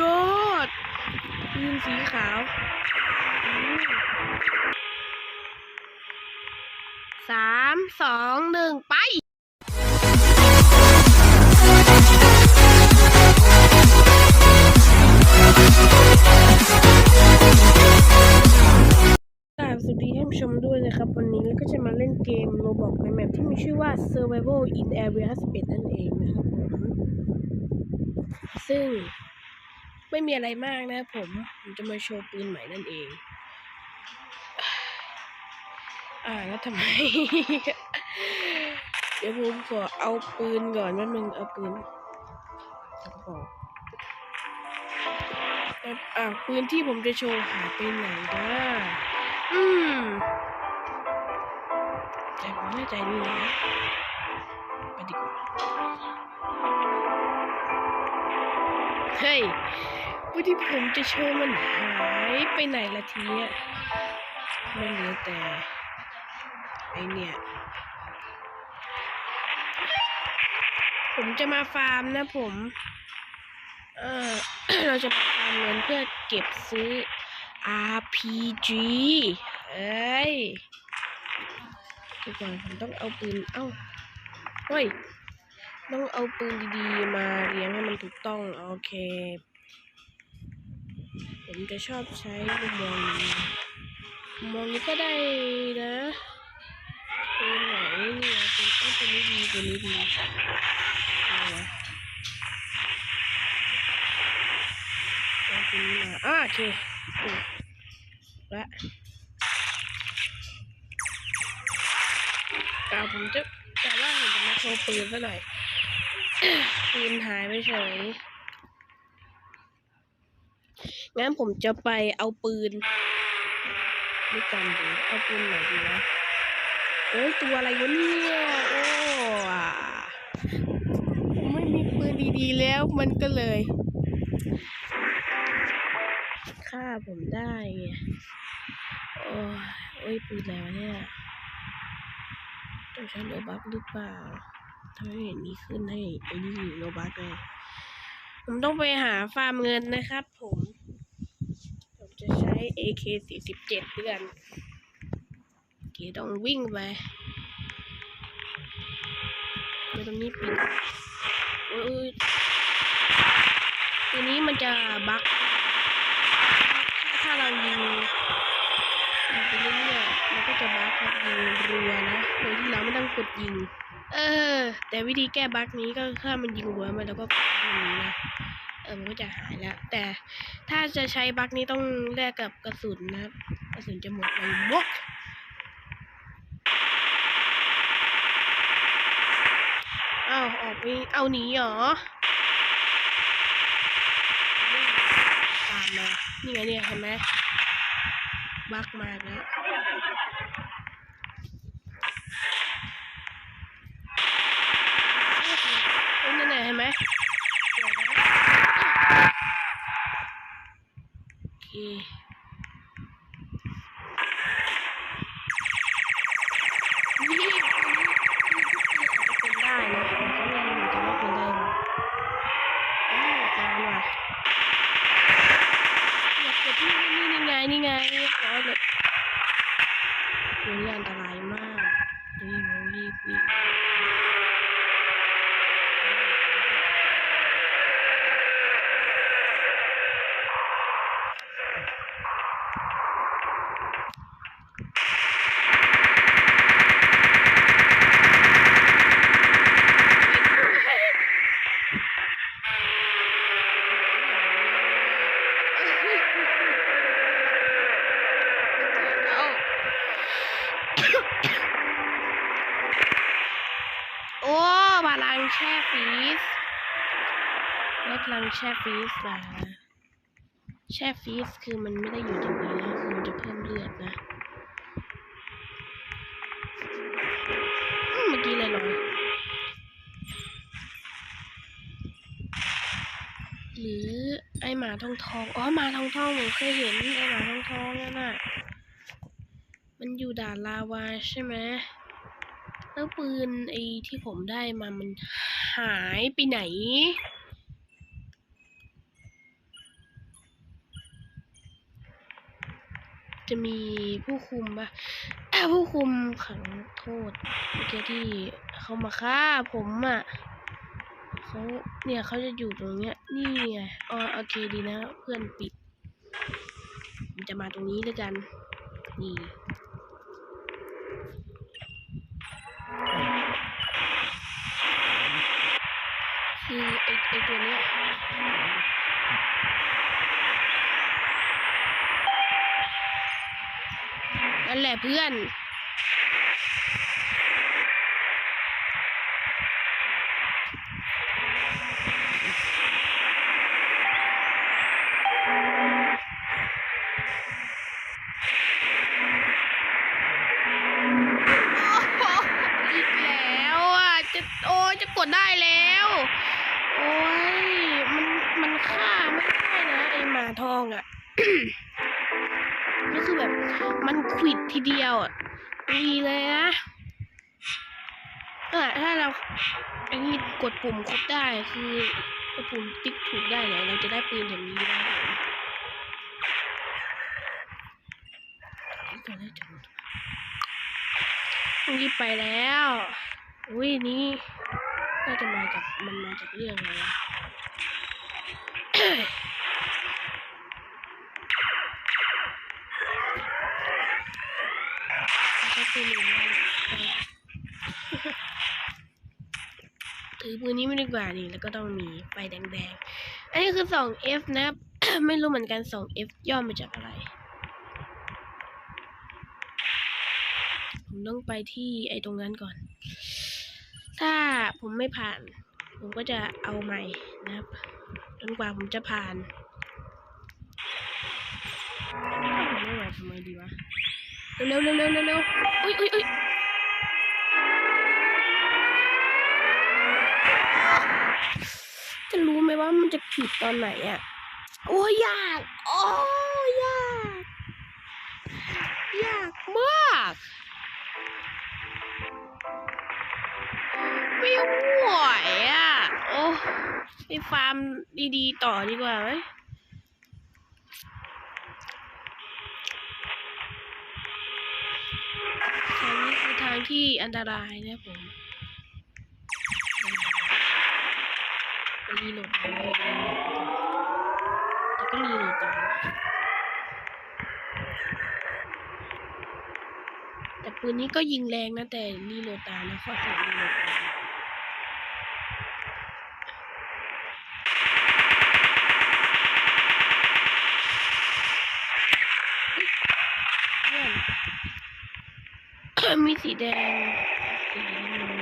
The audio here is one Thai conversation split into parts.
god ปืนสีขาวสามสองหนึ่งไปสวัสดีท่านผู้ชมด้วยนะครับ วันนี้ก็จะมาเล่นเกมโรบอกในแมปที่มีชื่อว่า Survival in Area 11นั่นเองนะครับซึ่ง ไม่มีอะไรมากนะผม ผมจะมาโชว์ปืนใหม่นั่นเอง อ่าแล้วทำไม เดี๋ยวผมขอเอาปืนก่อนแป๊บนึงเอาปืนบอกอ่าปืนที่ผมจะโชว์หายไปไหนนะอืมแต่ผมไม่ใจนี่นะไปดีกว่าเฮ้ยวิธีผมจะโชว์มันหายไปไหนละทีเนี้ยมันเหลือแต่ไอเนี่ย ผมจะมาฟาร์มนะผม เออเราจะฟาร์มเงินเพื่อเก็บซื้อ RPG เอ้ยดี๋ยวก่อนผมต้องเอาปืน เอ้าเฮ้ย ต้องเอาปืนดีๆ มาเลี้ยงให้มันถูกต้อง โอเค ผมจะชอบใช้มุมมองนี้มุมมองนี้ก็ได้นะปืนไหนเนี่ยปืนเอ้ยปืนนี้ดีปืนนี้ดีอะไรวนี้มาอ่าโอเคละอ่าผมจะแต่ว่าผมจะมาโชว์ปืนซะหน่อยปืนหายไปเฉย งั้นผมจะไปเอาปืนนี่กันดูเอาปืนไหนดีนะโอ้ยตัวอะไรวะเนี่ยโอ้ผมไม่มีปืนดีๆแล้วมันก็เลยฆ่าผมได้ไงโอ้ยโอ้ยปืนอะไรวะเนี่ยต้องใช้โลบักหรือเปล่าทำไมเห็นมีขึ้นให้ไอ้นี่โลบักเลยผมต้องไปหาฟาร์มเงินนะครับผม จะใช้ AK 47เดือนโอเคต้องวิ่งไปเดี๋ยวตรงนี้ปิดโอ้ยตัวนี้มันจะบั๊กถ้าเรายิงยิงไปเรื่อยๆมันก็จะบั๊กครับยิงรัวนะโดยที่เราไม่ต้องกดยิง เออ แต่วิธีแก้บั๊กนี้ก็แค่มันยิงรัวมาแล้วก็กดยิงอย่างนี้นะ เออมันก็จะหายแล้ว แต่ถ้าจะใช้บั๊กนี้ต้องแลกกับกระสุนนะครับกระสุนจะหมดไปวกเอาออกนี่เอาหนีเหรอตามมานี่ไงเนี่ยเห็นไหมบักมาแล้ว ได้พลังแช่ฟีสแช่ฟีสคือมันไม่ได้อยู่ตรงนี้นะคือมันจะเพิ่มเลือดนะเมื่อกี้เลยลอยหรือไอหมาทองทองอ๋อหมาทองทองผมเคยเห็นไอหมาทองทองนั่นน่ะมันอยู่ด่านลาวาใช่ไหมแล้วปืนไอที่ผมได้มามันหายไปไหน จะมีผู้คุมปะผู้คุมขังโทษเมื่อกี้ที่เขามาฆ่าผมอะเขาเนี่ยเขาจะอยู่ตรงเนี้ย นี่ไงอ๋อโอเคดีนะ เพื่อนปิดมันจะมาตรงนี้ด้วยกัน นี่คือไอไอตัวเนี้ย นั่นแหละเพื่อน ทีเดียวอะดีเลยนะเออถ้าเราอันนี้กดปุ่มครบได้คือกดปุ่มติ๊กถูกได้เนี่ยเราจะได้ปืนอย่างนี้นะครับผมตัวแรกจะหมดรีบไปแล้ว อุ้ยนี่น่าจะมาจากมันมาจากเรื่องอะไร ปืนนี้ไม่ดีกว่านี่แล้วก็ต้องมีไฟแดงๆ อันนี้คือ 2F นะครับไม่รู้เหมือนกัน 2F ย่อมาจากอะไร ผมต้องไปที่ไอ้ตรงนั้นก่อน ถ้าผมไม่ผ่าน ผมก็จะเอาใหม่นะครับจนกว่าผมจะผ่านไม่ไหวทำไมดีวะ เร็วเร็วเร็วเร็วเร็วอุ้ยอุ้ยอุ้ย จะรู้ไหมว่ามันจะผิดตอนไหนอะโอ้ยาก โอ้ยยาก ยากมากไม่ไหวอะ โอ้ไปฟาร์มดีๆ ต่อดีกว่าไหมทางนี้คือทางที่อันตรายนะผม รีโหลดไปแต่ก็รีโหลดต่อแต่ปืนนี้ก็ยิงแรงนะ แต่รีโหลดตามนะข้อเสียรีโหลดมีสีแดงสีแดงตรงนี้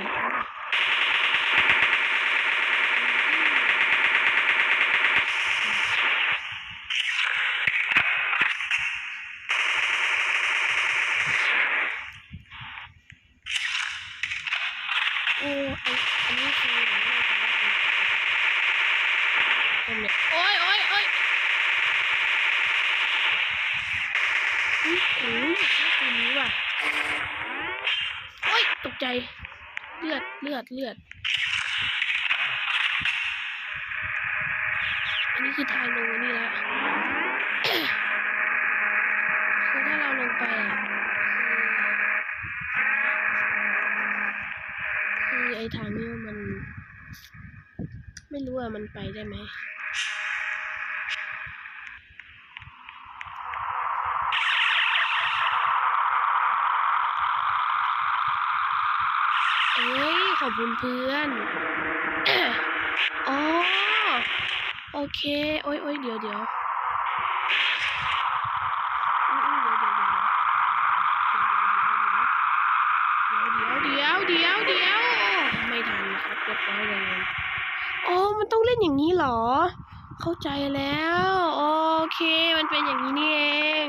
อันนี้คือโอ้ยโอ้ยโอ้ยอุ๊ยโอ้ยตัวนี้ว่ะโอ้ยตกใจ เลือด เลือด เลือด อันนี้คือทางลงอันนี้ละคือถ้าเราลงไปอะ คือ คือไอ้ ทางนี้มัน ไม่รู้ว่ามันไปได้ไหมเอ้ยขอบคุณเพื่อนอ๋อโอเค โอ้ยโอ้ยเดี๋ยวเดี๋ยว รียบร้อยเลยอ๋อ มันต้องเล่นอย่างนี้เหรอ เข้าใจแล้ว โอเค มันเป็นอย่างนี้นี่เอง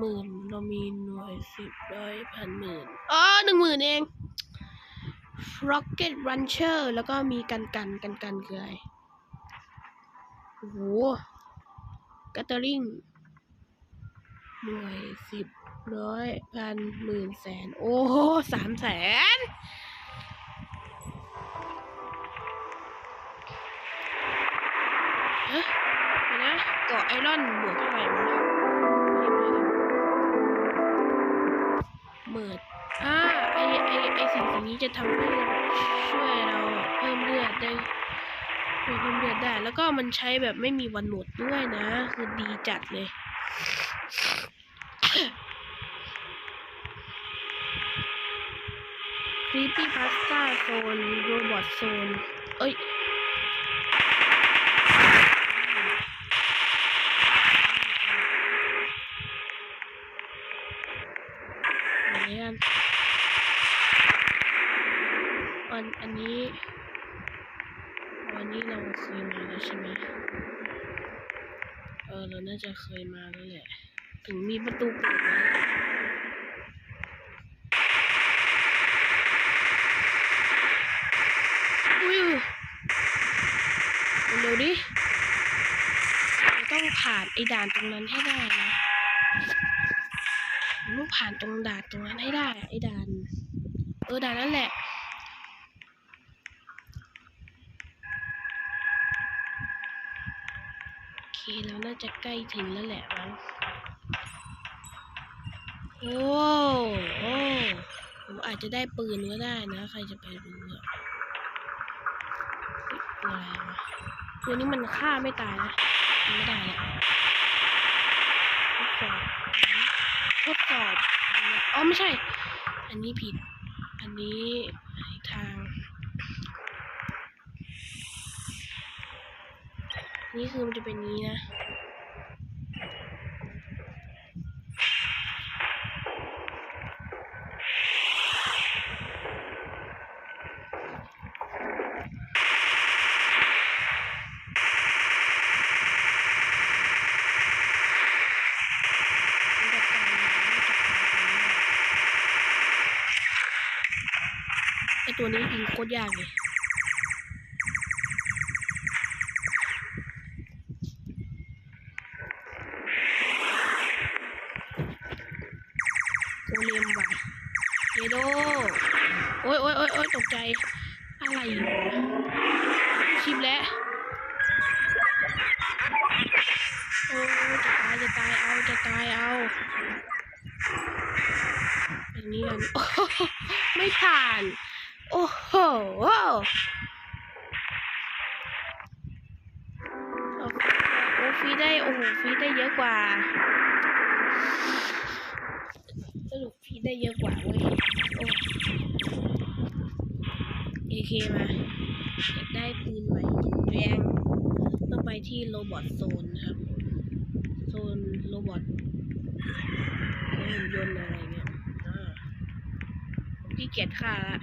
หมื่นเรามีหน่วยสิบร้อยพันหมื่นอ๋อหนึ่งหมื่นเอง rocket launcher แล้วก็มีกันกันกันกันคืออะไรโอ้โหกัตเตอริงหน่วยสิบร้อยพันหมื่นแสน โอ้โหสามแสนฮะเดี๋ยนะเกาะไอรอนบวกเท่าไหร่วะ เมิดอ่าไอไอไอสิ่งสิ่งนี้จะทำให้ช่วยเราเพิ่มเลือดได้เพิ่มเลือดได้ แล้วก็มันใช้แบบไม่มีวันหมดด้วยนะ คือดีจัดเลยครีปปี้พาสต้าโซนโรบอทโซนเอ้ย ไหนกันวันอันนี้ วันนี้เราเคยมาแล้วใช่ไหมเออ เราน่า จะเคยมาแล้วแหละ ถึงมีประตูเปิดไว้อุ้ยเร็วดิต้องผ่านไอ้ด่านตรงนั้นให้ได้นะต้องผ่านตรงด่านตรงนั้นให้ได้ ไอ้ด่าน เออด่านนั่นแหละ น่าจะใกล้ถึงแล้วแหละมั้งโอ้โอ้ผมอาจจะได้ปืนก็ได้นะ ใครจะไปรู้อะอะไรวะตัวนี้มันฆ่าไม่ตายนะไม่ได้แหละทดสอบทดสอบอ๋อไม่ใช่ อันนี้ผิด อันนี้ทาง นี่คือมันจะเป็นนี้นะ ไอ ตัวนี้ยิงโคตรยากเลยโกเลมว่ะเยโดโอ้ยโอ้ยโอ้ยโอ้ยตกใจ อะไรอยู่วะชิมแล้วโอ้จะตายจะตายเอาจะตายเอาอันนี้กันโอ้โหไม่ผ่าน โอ้โหโอ้ฟีได้ โอ้โหฟีได้เยอะกว่า สรุปฟีได้เยอะกว่าเว้ยโอ้เอเคมาอยากได้ปืนใหม่แรงต้องไปที่โรบอทโซนนะครับ โซนโรบอทหุ่นยนต์อะไรเงี้ยอ่าผมขี้เกียจฆ่าละ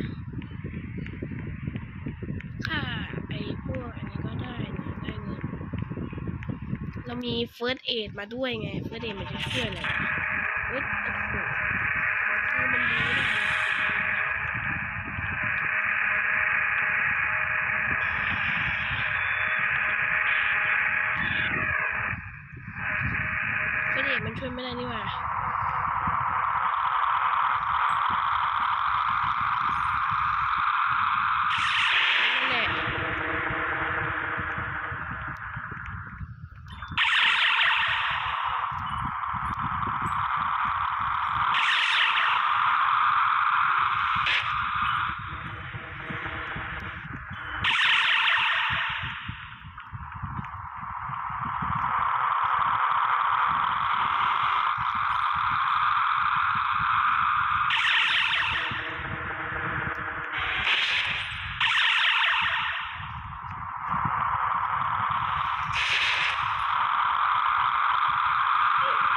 ฆ่าไอ้พวกอันนี้ก็ได้นะได้เงิน เรา มีเฟิร์สเอดมาด้วยไงเฟิร์สเอดมันจะช่วยอะไรเฮ้ยโอ้โหคือมันดีไม่ได้นะเฟิร์สเอดมันช่วยไม่ได้นี่หว่า นั่นแหละ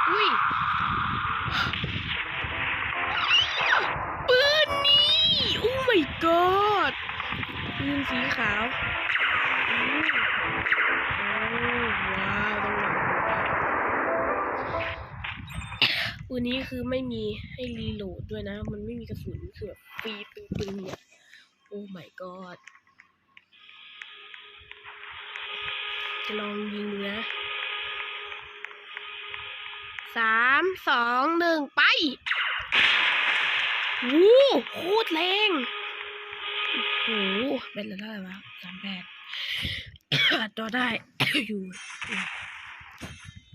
อุ้ย ปืนนี่ โอ้ my god ปืนสีขาวอืมโอ้ว้าวต้องลองดู นี้คือไม่มีให้รีโหลดด้วยนะ มันไม่มีกระสุนคือแบบฟรีตึงๆเนี่ย โอ้ my god จะลองยิงนะสามสองหนึ่งไปโอ้โคตรแรงโอ้โหเป็นอะไรได้วะสามแปดจอได้อยู่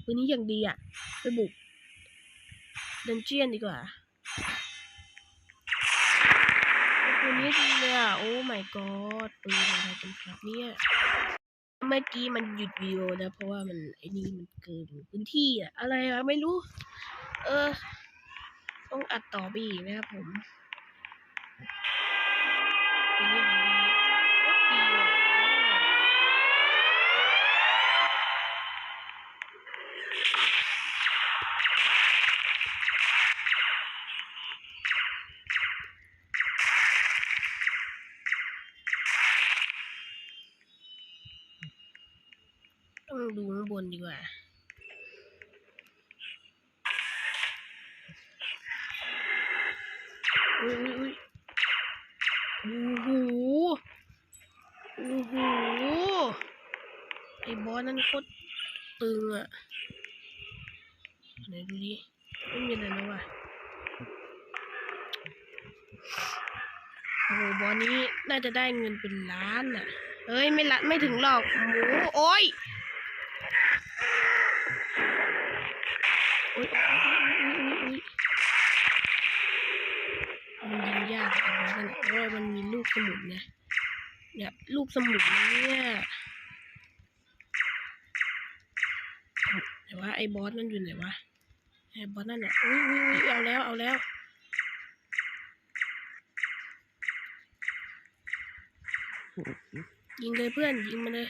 วันนี้อย่างดีอะ ไปบุก ดันเจียนดีกว่าปืนนี้ดีเลยอะโอ้ my god ปืนอะไรกันครับเนี่ยเมื่อกี้มันหยุดวิดีโอนะ เพราะว่ามันไอ้นี่มันเกินพื้นที่อะอะไรอะไม่รู้ เออ ต้องอัดต่อไปอีกนะครับผมอันนี้อย่างดีโคตรดีอะต้องดูข้างบนดีกว่า อุ้ยอุ้ยอุ้ยโอ้โห โอ้โห ไอ้บอสนั่นโคตรตึงอะไหนดูดิไม่มีอะไรแล้วว่ะโอ้โหบอสนี้น่าจะได้เงินเป็นล้านอะเฮ้ยไม่ละไม่ถึงหรอกหมูโอ้ยโอ้ยมันยิงยากอะบอสนั่นอะเพราะว่ามันมีลูกสมุนไงเนี่ยลูกสมุนเนี่ยแต่ ว่าไอ้บอสนั่นอยู่ไหนวะไอ้บอสนั่นอะอุ้ยอุ้ยอุ้ยเอาแล้วเอาแล้วยิงเลยเพื่อนยิงมาเลย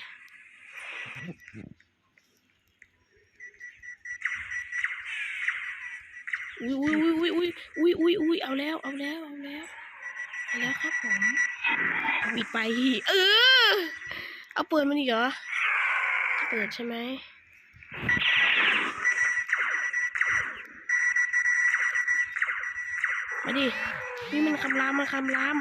อุ้ยอุ้ยอุ้ยอุ้ยอุ้ยอุ้ยอุ้ยเอาแล้วเอาแล้วเอาแล้วเอาแล้วครับผมเอาอีกไปเออเอาเปิดมันอีกเหรอจะเปิดใช่ไหม มาดิ นี่มันคำรามมันคำราม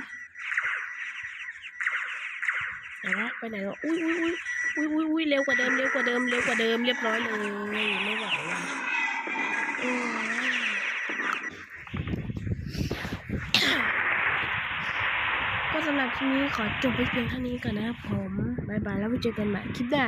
ไหนวะไปไหนวะอุ้ยอุ้ยอุ้ยอุ้ยอุ้ยอุ้ยเร็วกว่าเดิมเร็วกว่าเดิมเร็วกว่าเดิมเรียบร้อยเลยไม่ไหวว่ะโอ้ยก็สำหรับคลิปนี้ขอจบไปเพียงเท่านี้ก่อนนะครับผมบายบายแล้วไว้เจอกันใหม่คลิปหน้า